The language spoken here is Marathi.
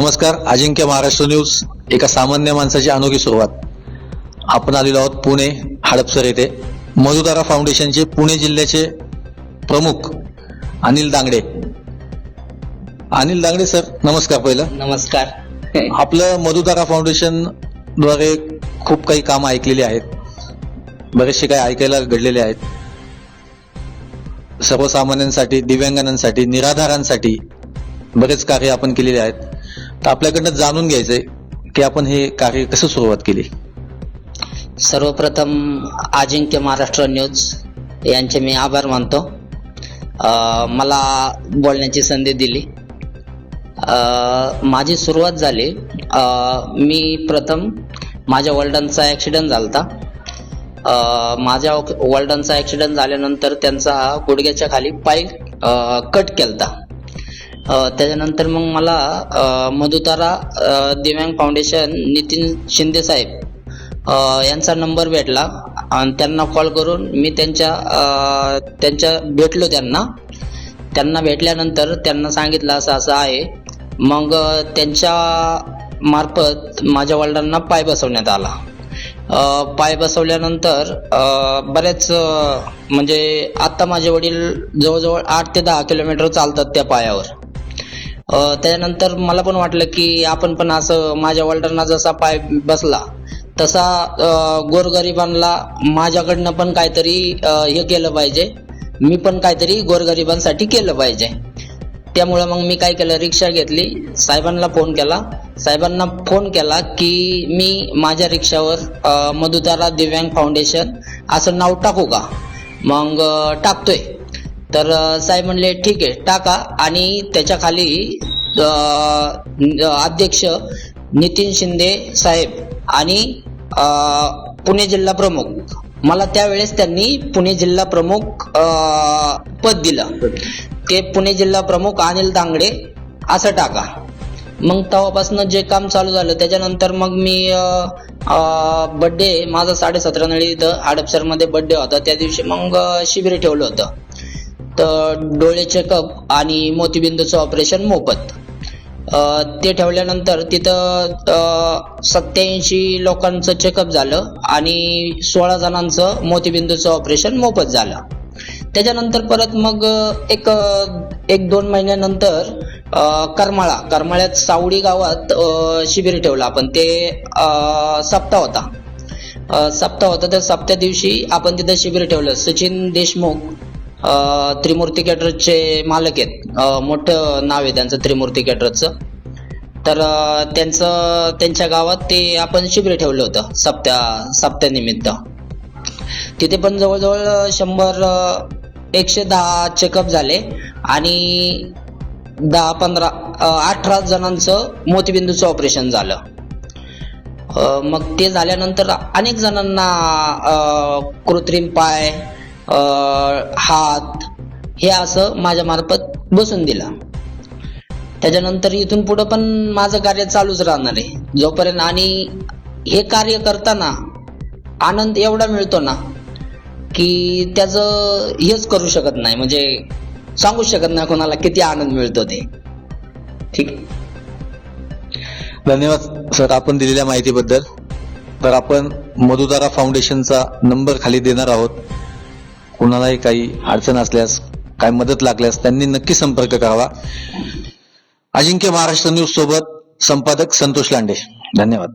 नमस्कार अजिंक्य महाराष्ट्र न्यूज एका सामान्य माणसाची अनोखी सुरुवात. आपण आलेलो आहोत पुणे हडपसर येथे. मधुतारा फाउंडेशनचे पुणे जिल्ह्याचे प्रमुख अनिल दांगडे. अनिल दांगडे सर नमस्कार पहिलं. नमस्कार. आपलं मधुतारा फाउंडेशनद्वारे खूप काही कामं ऐकलेली आहेत. बरेचसे काही ऐकायला घडलेले आहेत. सर्वसामान्यांसाठी दिव्यांगांसाठी निराधारांसाठी बरेच कार्य आपण केलेले आहेत. तर आपल्याकडनं जाणून घ्यायचंय की आपण हे कार्य कसं सुरुवात केली? सर्वप्रथम अजिंक्य महाराष्ट्र न्यूज यांचे मी आभार मानतो. मला बोलण्याची संधी दिली. माझी सुरुवात झाली मी प्रथम माझ्या वडिलांचा ॲक्सिडेंट झाला होता माझ्या वडिलांचा ॲक्सिडेंट झाल्यानंतर त्यांचा गुडघ्याच्या खाली पाय कट केलता. त्याच्यानंतर मग मला मधुतारा दिव्यांग फाउंडेशन नितीन शिंदे साहेब यांचा नंबर भेटला आणि त्यांना कॉल करून मी त्यांच्या त्यांच्या भेटलो त्यांना. त्यांना भेटल्यानंतर त्यांना सांगितलं असं असं आहे. मग त्यांच्या मार्फत माझ्या वडिलांना पाय बसवण्यात आला. पाय बसवल्यानंतर बरेच म्हणजे आत्ता माझे वडील जवळजवळ आठ ते दहा किलोमीटर चालतात त्या पायावर. त्यानंतर त्याच्यानंतर मला पण वाटलं की आपण पण असं माझ्या वडिलांना जसा पाय बसला तसा गोरगरिबांना माझ्याकडनं पण काहीतरी हे केलं पाहिजे. मी पण काहीतरी गोरगरिबांसाठी केलं पाहिजे. त्यामुळं मग मी काय केलं रिक्षा घेतली. साहेबांना फोन केला. साहेबांना फोन केला की मी माझ्या रिक्षावर मधुतारा दिव्यांग फाउंडेशन असं नाव टाकू का? मग टाकतोय. तर साहेब म्हणले ठीक आहे टाका. आणि त्याच्याखाली अध्यक्ष नितीन शिंदे साहेब आणि पुणे जिल्हा प्रमुख. मला त्यावेळेस त्यांनी पुणे जिल्हा प्रमुख पद दिलं. ते पुणे जिल्हा प्रमुख अनिल दांगडे असं टाका. मग तेव्हापासून जे काम चालू झालं त्याच्यानंतर मग मी बड्डे माझा साडेसतरा नळी इथं हडपसरमध्ये बड्डे होता. त्या दिवशी मग शिबिर ठेवलं होतं. तर डोळे चेकअप आणि मोतीबिंदूचं ऑपरेशन मोफत. ते ठेवल्यानंतर तिथं सत्याऐंशी लोकांचं चेकअप झालं आणि सोळा जणांचं मोतीबिंदूचं ऑपरेशन मोफत झालं. त्याच्यानंतर परत मग एक एक दोन महिन्यानंतर करमाळा करमाळ्यात सावडी गावात शिबिर ठेवलं आपण. ते सप्ताह होता. सप्ताह होता. त्या सप्त्या दिवशी आपण तिथं शिबिर ठेवलं. सचिन देशमुख त्रिमूर्ती कॅटरचे मालक आहेत. मोठं नाव आहे त्यांचं त्रिमूर्ती कॅटरचं तर त्यांचं त्यांच्या गावात ते आपण शिबिर ठेवलं होतं सप्त्या सप्त्यानिमित्त. तिथे पण जवळजवळ शंभर एकशे दहा चेकअप झाले आणि दहा पंधरा अठरा जणांचं मोतीबिंदूचं ऑपरेशन झालं. मग ते झाल्यानंतर अनेक जणांना कृत्रिम पाय हात हे असं माझ्या मार्फत बसून दिलं. त्याच्यानंतर इथून पुढं पण माझं कार्य चालूच राहणार आहे. जोपर्यंत आणि हे कार्य करताना आनंद एवढा मिळतो ना की त्याचं हेच करू शकत नाही. म्हणजे सांगू शकत नाही कोणाला किती आनंद मिळतो ते. ठीक? धन्यवाद सर आपण दिलेल्या माहितीबद्दल. तर आपण मधुतारा फाउंडेशनचा नंबर खाली देणार आहोत. कुणालाही काही अडचण असल्यास काय मदत लागल्यास त्यांनी नक्की संपर्क करावा. अजिंक्य महाराष्ट्र न्यूज सोबत संपादक संतोष लांडे. धन्यवाद.